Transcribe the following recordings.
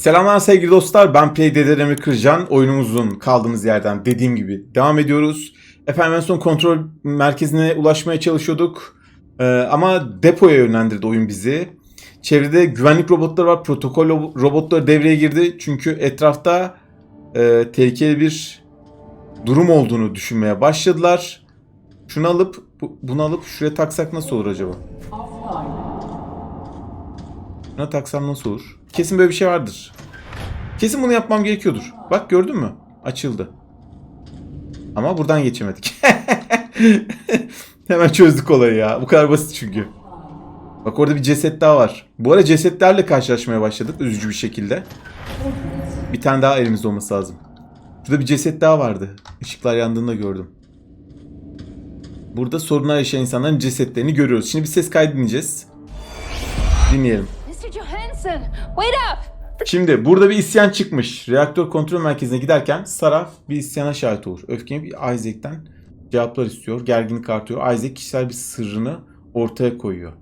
Selamlar sevgili dostlar. Ben Play Dedelerimi Kırcan. Oyunumuzun kaldığımız yerden dediğim gibi devam ediyoruz. Efendim en son kontrol merkezine ulaşmaya çalışıyorduk. Ee, ama depoya yönlendirdi oyun bizi. Çevrede güvenlik robotları var. Protokol ro- robotları devreye girdi. Çünkü etrafta e, tehlikeli bir durum olduğunu düşünmeye başladılar. Şunu alıp bu- bunu alıp şuraya taksak nasıl olur acaba? Buna taksam nasıl olur? Kesin böyle bir şey vardır. Kesin bunu yapmam gerekiyordur. Bak gördün mü? Açıldı. Ama buradan geçemedik. Hemen çözdük olayı ya. Bu kadar basit çünkü. Bak orada bir ceset daha var. Bu ara cesetlerle karşılaşmaya başladık üzücü bir şekilde. Bir tane daha elimizde olması lazım. Şurada bir ceset daha vardı. Işıklar yandığında gördüm. Burada sorunlar yaşayan insanların cesetlerini görüyoruz. Şimdi bir ses kaydı dinleyeceğiz. Dinleyelim. Johansson, wait up! Şimdi burada bir isyan çıkmış. Reaktör kontrol merkezine giderken Sarah bir isyana şahit olur. Öfkeni bir Isaac'ten cevaplar istiyor. Gerginlik artıyor. Isaac kişisel bir sırrını ortaya koyuyor.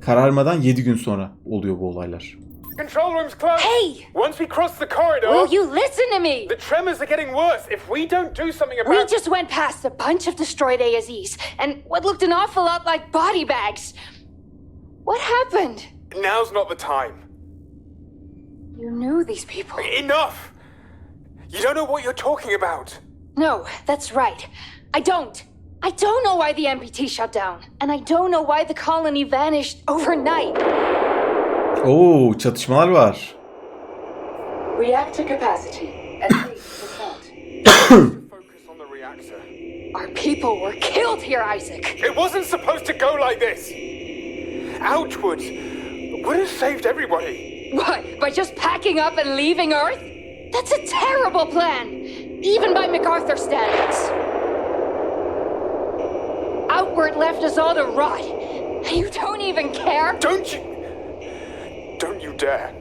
Kararmadan 7 gün sonra oluyor bu olaylar. Control room's closed. Hey! Once we cross the corridor, Will you listen to me? the tremors are getting worse. If we don't do something We about just went past a bunch of destroyed ASEs and what looked an awful lot like body bags. What happened? now's not the time. You knew these people. Enough. You don't know what you're talking about. No, that's right. I don't. I don't know why the MPT shut down. And I don't know why the colony vanished overnight. Oo çatışmalar var. Reactor capacity at 80%. Focus on the reactor. Our people were killed here, Isaac. It wasn't supposed to go like this. Outwards would have saved everybody. What? By just packing up and leaving Earth? That's a terrible plan, even by MacArthur standards. Outward left us all to rot. and You don't even care? Don't you? Don't you dare.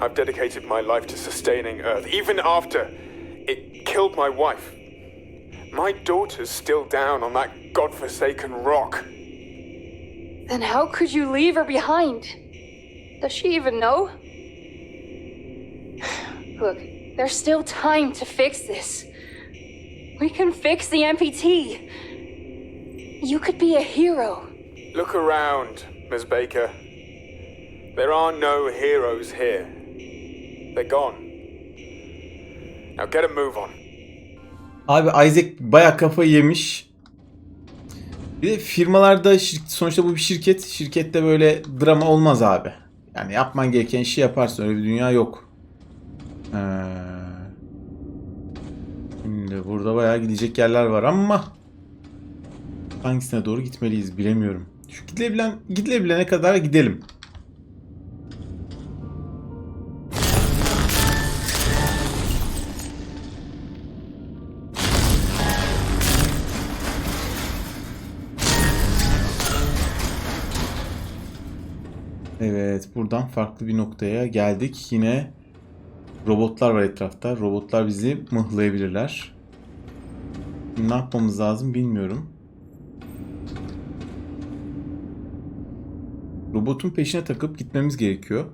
I've dedicated my life to sustaining Earth, even after it killed my wife. My daughter's still down on that godforsaken rock. Then how could you leave her behind? Does she even know? Look, there's still time to fix this. We can fix the MPT. You could be a hero. Look around, Ms. Baker. There are no heroes here. They're gone. Now get a move on. Abi Isaac baya kafayı yemiş. Bir de firmalarda şir- sonuçta bu bir şirket. Şirkette böyle drama olmaz abi. Yani yapman gereken işi yaparsın. Öyle bir dünya yok. Ee, şimdi burada bayağı gidecek yerler var ama hangisine doğru gitmeliyiz bilemiyorum. Şu gidilebilen, gidilebilene kadar gidelim. Evet, buradan farklı bir noktaya geldik. Yine robotlar var etrafta. Robotlar bizi mıhlayabilirler. Ne yapmamız lazım bilmiyorum. Robotun peşine takıp gitmemiz gerekiyor.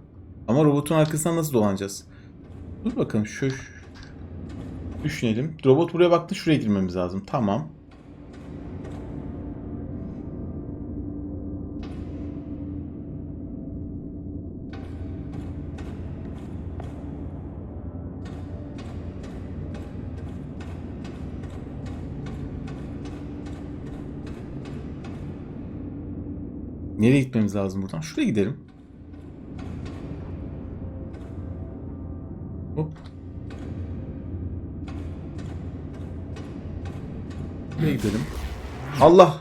Ama robotun arkasından nasıl dolanacağız? Dur bakalım şu düşünelim. Robot buraya baktı, şuraya girmemiz lazım. Tamam. Nereye gitmemiz lazım buradan? Şuraya gidelim. Hop. Buraya gidelim. Allah!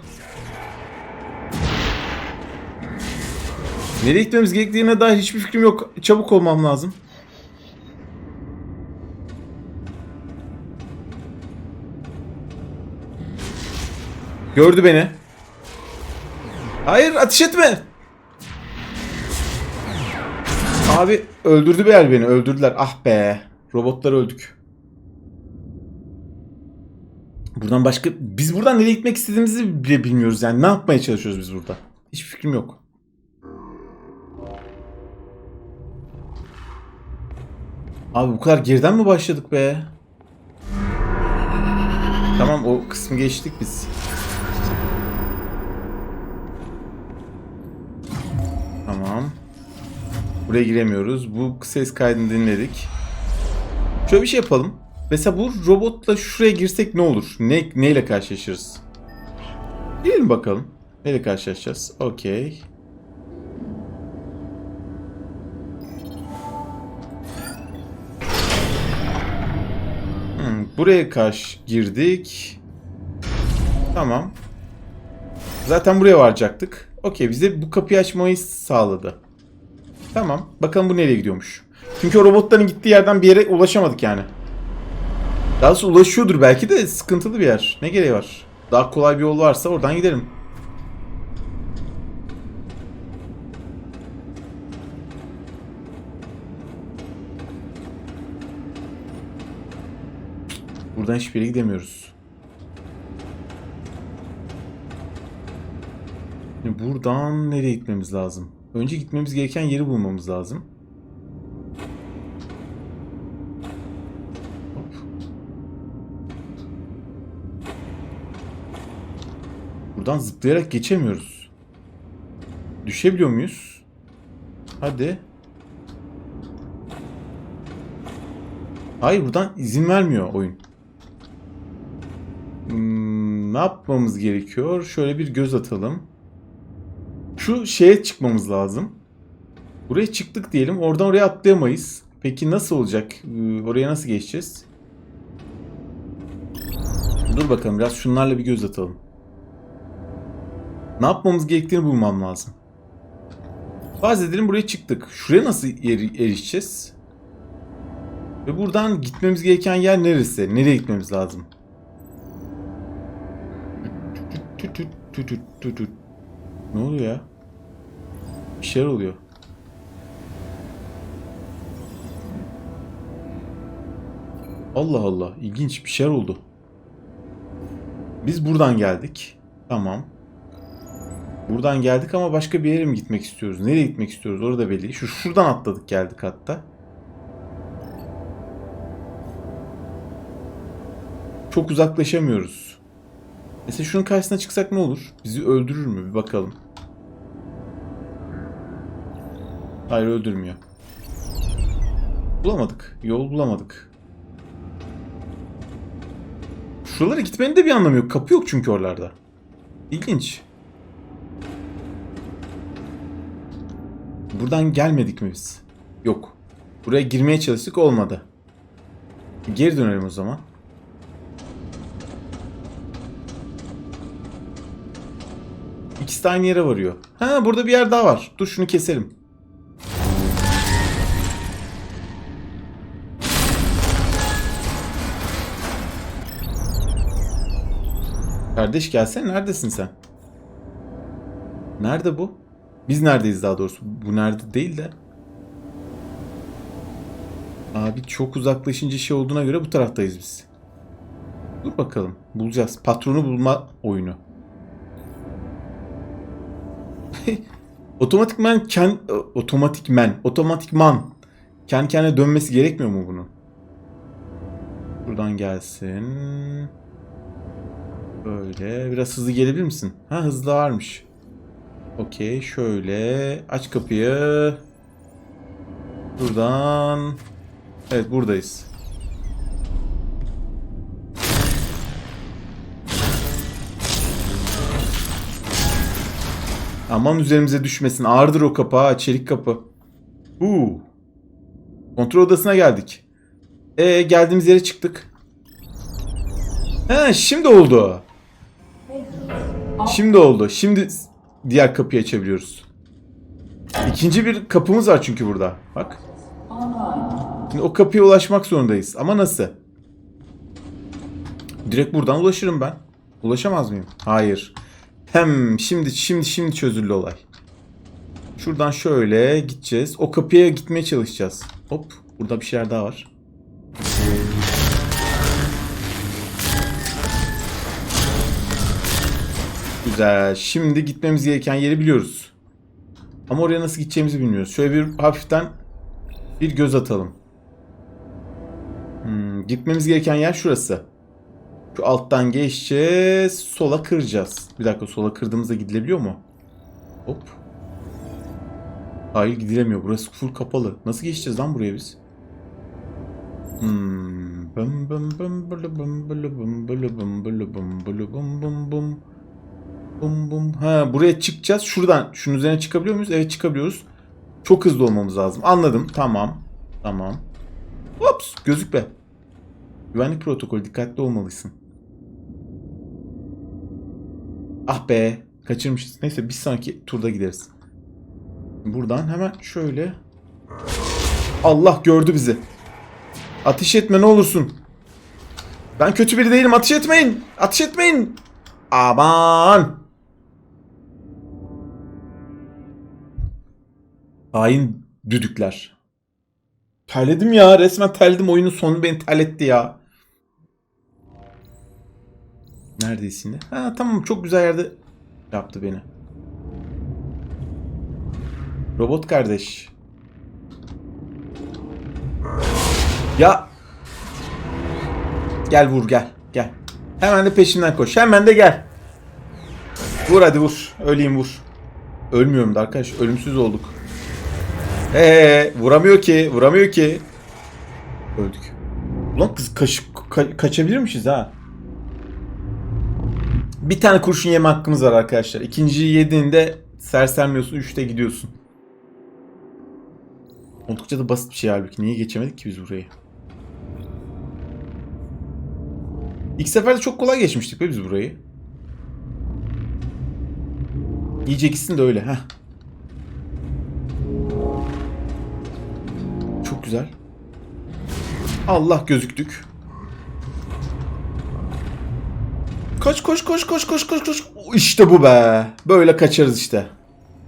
Nereye gitmemiz gerektiğine dair hiçbir fikrim yok. Çabuk olmam lazım. Gördü beni. Hayır ateş etme. Abi öldürdü bir yer beni öldürdüler. Ah be. Robotlar öldük. Buradan başka... Biz buradan nereye gitmek istediğimizi bile bilmiyoruz yani. Ne yapmaya çalışıyoruz biz burada? Hiçbir fikrim yok. Abi bu kadar geriden mi başladık be? Tamam o kısmı geçtik biz. Buraya giremiyoruz. Bu ses kaydını dinledik. Şöyle bir şey yapalım. Mesela bu robotla şuraya girsek ne olur? Ne neyle karşılaşırız? Girelim bakalım. Neyle karşılaşacağız? Okey. Hmm, buraya karşı girdik. Tamam. Zaten buraya varacaktık. Okey bize bu kapıyı açmayı sağladı. Tamam. Bakalım bu nereye gidiyormuş. Çünkü o robotların gittiği yerden bir yere ulaşamadık yani. Daha doğrusu ulaşıyordur belki de sıkıntılı bir yer. Ne gereği var? Daha kolay bir yol varsa oradan gidelim. Buradan hiçbir yere gidemiyoruz. Buradan nereye gitmemiz lazım? Önce gitmemiz gereken yeri bulmamız lazım. Buradan zıplayarak geçemiyoruz. Düşebiliyor muyuz? Hadi. Hayır buradan izin vermiyor oyun. Hmm, ne yapmamız gerekiyor? Şöyle bir göz atalım. Şu şeye çıkmamız lazım. Buraya çıktık diyelim. Oradan oraya atlayamayız. Peki nasıl olacak? Ee, Oraya nasıl geçeceğiz? Dur bakalım biraz şunlarla bir göz atalım. Ne yapmamız gerektiğini bulmam lazım. Farz edelim buraya çıktık. Şuraya nasıl eri- erişeceğiz? Ve buradan gitmemiz gereken yer neresi? Nereye gitmemiz lazım? Ne oluyor ya? Bir şeyler oluyor. Allah Allah. ilginç bir şeyler oldu. Biz buradan geldik. Tamam. Buradan geldik ama başka bir yere mi gitmek istiyoruz? Nereye gitmek istiyoruz? Orada belli. Şu şuradan atladık geldik hatta. Çok uzaklaşamıyoruz. Mesela şunun karşısına çıksak ne olur? Bizi öldürür mü? Bir bakalım. Hayır öldürmüyor. Bulamadık. Yol bulamadık. Şuralara gitmenin de bir anlamı yok. Kapı yok çünkü oralarda. İlginç. Buradan gelmedik mi biz? Yok. Buraya girmeye çalıştık olmadı. Geri dönelim o zaman. İkisi de aynı yere varıyor. Ha burada bir yer daha var. Dur şunu keselim. Kardeş gelsene neredesin sen? Nerede bu? Biz neredeyiz daha doğrusu? Bu nerede değil de. Abi çok uzaklaşınca şey olduğuna göre bu taraftayız biz. Dur bakalım. Bulacağız. Patronu bulma oyunu. Otomatikman ken otomatikmen otomatikman kendi kendine dönmesi gerekmiyor mu bunun? Buradan gelsin. Böyle biraz hızlı gelebilir misin? Ha hızlı varmış. Okey şöyle aç kapıyı. Buradan. Evet buradayız. Aman üzerimize düşmesin. Ağırdır o kapı ha. Çelik kapı. Uuu. Kontrol odasına geldik. E geldiğimiz yere çıktık. He şimdi oldu. Şimdi oldu. Şimdi diğer kapıyı açabiliyoruz. İkinci bir kapımız var çünkü burada. Bak. Şimdi o kapıya ulaşmak zorundayız. Ama nasıl? Direkt buradan ulaşırım ben. Ulaşamaz mıyım? Hayır. Hem şimdi şimdi şimdi çözüldü olay. Şuradan şöyle gideceğiz. O kapıya gitmeye çalışacağız. Hop. Burada bir şeyler daha var. Güzel. Şimdi gitmemiz gereken yeri biliyoruz. Ama oraya nasıl gideceğimizi bilmiyoruz. Şöyle bir hafiften bir göz atalım. Hmm, gitmemiz gereken yer şurası. Şu alttan geçeceğiz. Sola kıracağız. Bir dakika sola kırdığımızda gidilebiliyor mu? Hop. Hayır gidilemiyor. Burası full kapalı. Nasıl geçeceğiz lan buraya biz? Hmm. Bılı bım bılı bım bılı bım bılı bım bılı bım bım bum. Bum bum. Ha buraya çıkacağız. Şuradan şunun üzerine çıkabiliyor muyuz? Evet çıkabiliyoruz. Çok hızlı olmamız lazım. Anladım. Tamam. Tamam. Ops gözükme. Güvenlik protokolü dikkatli olmalısın. Ah be kaçırmışız. Neyse bir sonraki turda gideriz. Buradan hemen şöyle. Allah gördü bizi. Ateş etme ne olursun. Ben kötü biri değilim ateş etmeyin. Ateş etmeyin. Aman. Hain düdükler. Terledim ya. Resmen terledim. Oyunun sonu beni terletti ya. Neredesin yine? Ha tamam çok güzel yerde yaptı beni. Robot kardeş. Ya. Gel vur gel. Gel. Hemen de peşimden koş. Hemen de gel. Vur hadi vur. Öleyim vur. Ölmüyorum da arkadaş. Ölümsüz olduk. Ee, vuramıyor ki. Vuramıyor ki. Öldük. Ulan kız kaş, ka- kaçabilirmişiz ha. Bir tane kurşun yeme hakkımız var arkadaşlar. İkinciyi yediğinde sersemliyorsun. Üçte gidiyorsun. Oldukça da basit bir şey halbuki. Niye geçemedik ki biz burayı? İlk seferde çok kolay geçmiştik be biz burayı. İyice gitsin de öyle. Heh. Güzel. Allah gözüktük. Koş koş koş koş koş koş koş. İşte bu be. Böyle kaçarız işte.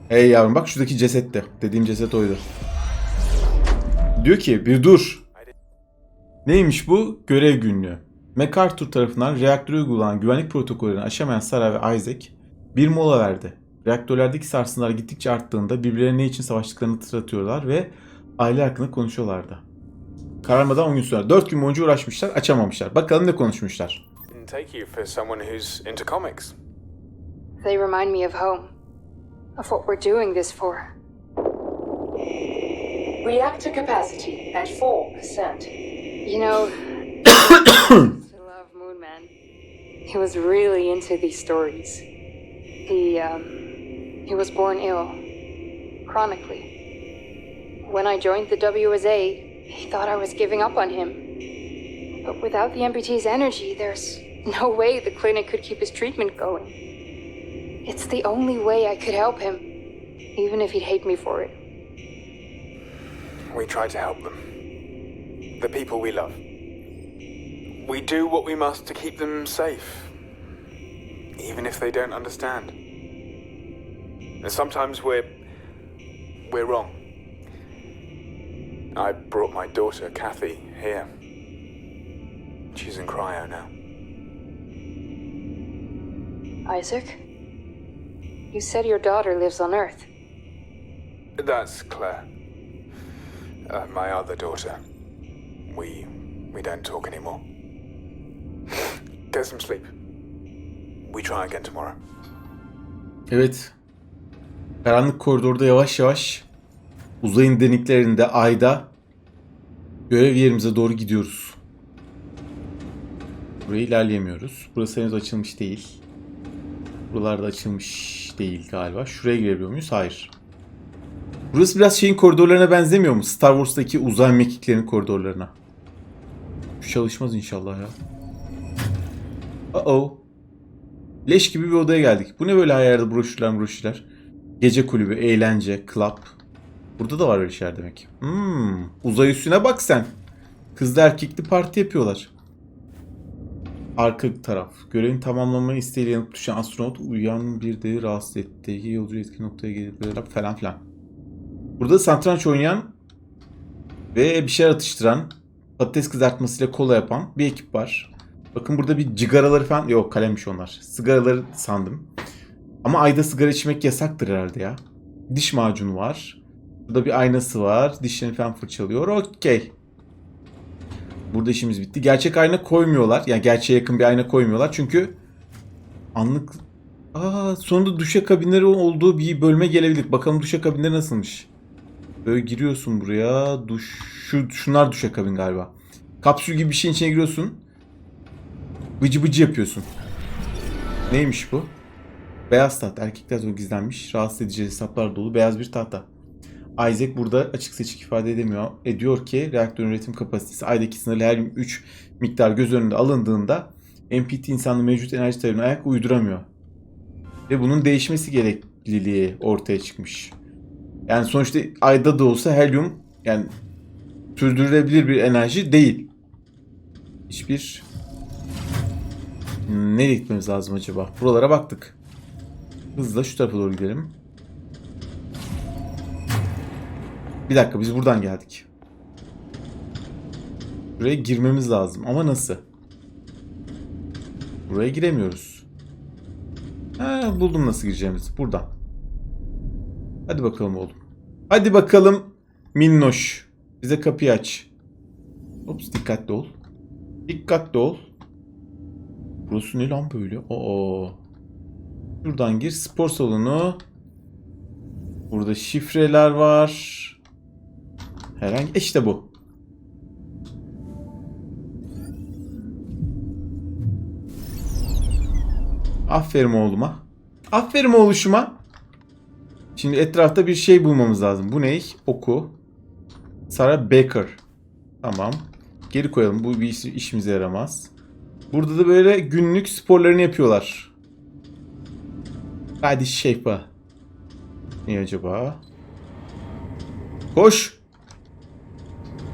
Hey yavrum bak şuradaki ceset de. Dediğim ceset oydu. Diyor ki bir dur. Neymiş bu? Görev günlüğü. MacArthur tarafından reaktöre uygulanan güvenlik protokollerini aşamayan Sarah ve Isaac bir mola verdi. Reaktörlerdeki sarsıntılar gittikçe arttığında birbirlerine ne için savaştıklarını hatırlatıyorlar ve aile hakkında konuşuyorlardı. Kararmadan 10 gün sonra 4 gün boyunca uğraşmışlar açamamışlar. Bakalım ne konuşmuşlar. Take you for someone who's into comics. They remind me of home, of what we're doing this for. Reactor capacity at 4%. You know, I love Moon Man. He was really into these stories. He, um, he was born ill, chronically. When I joined the WSA, he thought I was giving up on him. But without the MPT's energy, there's no way the clinic could keep his treatment going. It's the only way I could help him, even if he'd hate me for it. We try to help them. The people we love. We do what we must to keep them safe. Even if they don't understand. And sometimes we're. we're wrong. I brought my daughter, Kathy, here. She's in cryo now. Isaac? You said your daughter lives on Earth. That's Claire. Uh, my other daughter. We. we don't talk anymore. Get some sleep. We try again tomorrow. Evet. Karanlık koridorda yavaş yavaş uzayın deniklerinde ayda görev yerimize doğru gidiyoruz. Buraya ilerleyemiyoruz. Burası henüz açılmış değil. Buralarda açılmış değil galiba. Şuraya girebiliyor muyuz? Hayır. Burası biraz şeyin koridorlarına benzemiyor mu? Star Wars'taki uzay mekiklerinin koridorlarına. Şu çalışmaz inşallah ya. Uh-oh. Leş gibi bir odaya geldik. Bu ne böyle her yerde broşürler broşürler. Gece kulübü, eğlence, club. Burada da var öyle şeyler demek. Hmm, uzay üstüne bak sen. Kızlı erkekli parti yapıyorlar. Arka taraf. Görevin tamamlanmayı isteğiyle yanıp düşen astronot uyuyan bir devi rahatsız etti. Yolcu etkin noktaya gelip falan filan. Burada satranç oynayan ve bir şeyler atıştıran, patates kızartmasıyla kola yapan bir ekip var. Bakın burada bir cigaraları falan... Yok kalemmiş onlar. Sigaraları sandım. Ama ayda sigara içmek yasaktır herhalde ya. Diş macunu var. Burada bir aynası var. Dişlerini falan fırçalıyor. Okey. Burada işimiz bitti. Gerçek ayna koymuyorlar. Yani gerçeğe yakın bir ayna koymuyorlar. Çünkü anlık... Aa, sonunda duşakabinleri olduğu bir bölme gelebilir. Bakalım duşakabinleri nasılmış. Böyle giriyorsun buraya. Duş... Şu, şunlar duşakabin galiba. Kapsül gibi bir şeyin içine giriyorsun. Bıcı bıcı yapıyorsun. Neymiş bu? Beyaz tahta. Erkekler zor gizlenmiş. Rahatsız edici hesaplar dolu. Beyaz bir tahta. Isaac burada açık seçik ifade edemiyor. Ediyor ki reaktörün üretim kapasitesi aydaki sınırlı helyum 3 miktar göz önünde alındığında MPT insanlı mevcut enerji talebine ayak uyduramıyor. Ve bunun değişmesi gerekliliği ortaya çıkmış. Yani sonuçta ayda da olsa helyum yani sürdürülebilir bir enerji değil. Hiçbir nereye gitmemiz lazım acaba? Buralara baktık. Hızla şu tarafa doğru gidelim. Bir dakika biz buradan geldik. Buraya girmemiz lazım ama nasıl? Buraya giremiyoruz. Ha, buldum nasıl gireceğimizi. Buradan. Hadi bakalım oğlum. Hadi bakalım minnoş. Bize kapıyı aç. Ops dikkatli ol. Dikkatli ol. Burası ne lan böyle? Oo. Şuradan gir. Spor salonu. Burada şifreler var. Herhangi işte bu. Aferin oğluma. Aferin oğluşuma. Şimdi etrafta bir şey bulmamız lazım. Bu ne? Oku. Sarah Baker. Tamam. Geri koyalım. Bu bir iş- işimize yaramaz. Burada da böyle günlük sporlarını yapıyorlar. Hadi shape'a. Ne acaba? Koş.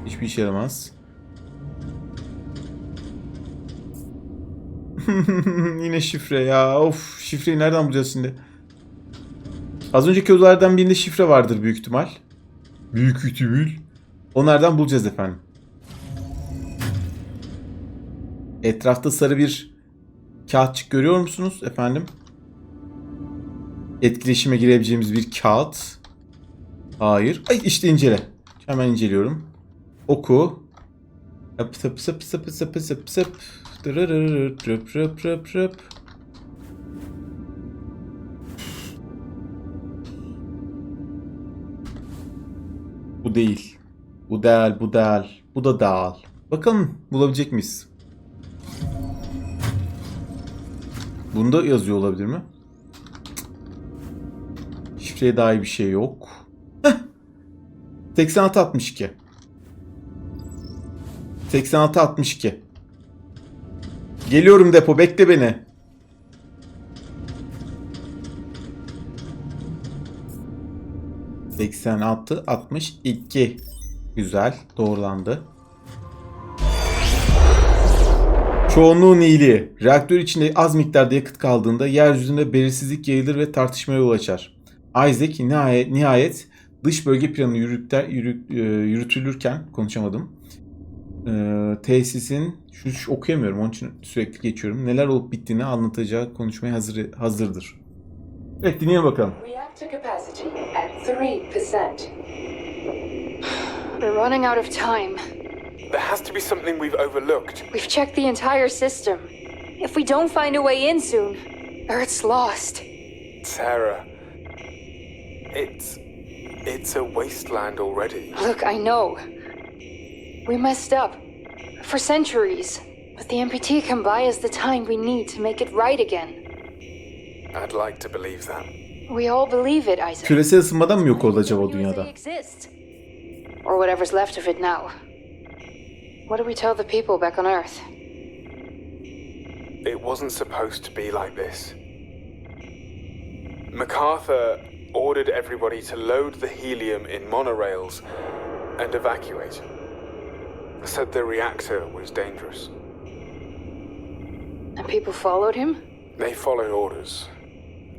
Hiçbir işe yaramaz. Yine şifre ya. Of şifreyi nereden bulacağız şimdi? Az önceki odalardan birinde şifre vardır büyük ihtimal. Büyük ihtimal. Onlardan bulacağız efendim. Etrafta sarı bir kağıtçık görüyor musunuz efendim? Etkileşime girebileceğimiz bir kağıt. Hayır. Ay işte incele. Hemen inceliyorum. Oku. Sıp sıp sıp sıp sıp sıp sıp. Dırırırır, rıp rıp rıp. Bu değil. Bu değil, bu değil. Bu da değil. Bakalım bulabilecek miyiz? Bunda yazıyor olabilir mi? Şifreye dair bir şey yok. Heh. 86 62. 86 62. Geliyorum depo bekle beni. ...86, 62. Güzel, doğrulandı. Çoğunluğun iyiliği. Reaktör içinde az miktarda yakıt kaldığında yeryüzünde belirsizlik yayılır ve tartışmaya yol açar. Isaac nihayet, nihayet dış bölge planı yürütler, yürü- e, yürütülürken konuşamadım. Ee, tesisin şu, şu okuyamıyorum onun için sürekli geçiyorum. Neler olup bittiğini anlatacağı konuşmaya hazır hazırdır. Evet dinleyelim bakalım. Reactor capacity at 3%. We're running out of time. There has to be something we've overlooked. We've checked the entire system. If we don't find a way in soon, Earth's lost. Sarah. It's. It's a wasteland already. Look, I know. We messed up. For centuries. But the MPT can buy us the time we need to make it right again. I'd like to believe that. We all believe it, Isaac. Küresel ısınmadan mı yok oldu acaba o USA dünyada? exist. Or whatever's left of it now. What do we tell the people back on Earth? It wasn't supposed to be like this. MacArthur ordered everybody to load the helium in monorails and evacuate. Said the reactor was dangerous. And people followed him? They followed orders,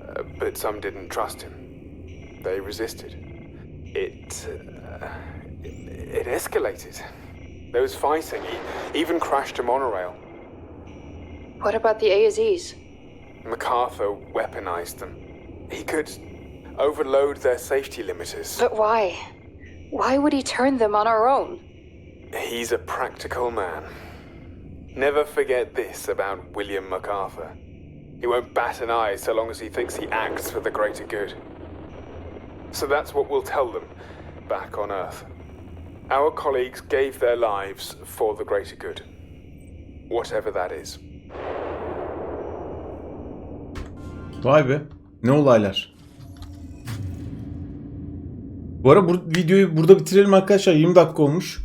uh, but some didn't trust him. They resisted. It, uh, it, it escalated. There was fighting. He even crashed a monorail. What about the AZs? MacArthur weaponized them. He could overload their safety limiters. But why? Why would he turn them on our own? He's a practical man. Never forget this about William MacArthur. He won't bat an eye so long as he thinks he acts for the greater good. So that's what we'll tell them back on Earth. Our colleagues gave their lives for the greater good. Whatever that is. Vay be. Ne olaylar. Bu ara bu videoyu burada bitirelim arkadaşlar. 20 dakika olmuş.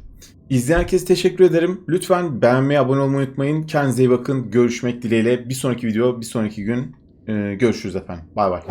İzleyen herkese teşekkür ederim. Lütfen beğenmeyi, abone olmayı unutmayın. Kendinize iyi bakın. Görüşmek dileğiyle. Bir sonraki video, bir sonraki gün. Ee, görüşürüz efendim. Bay bay.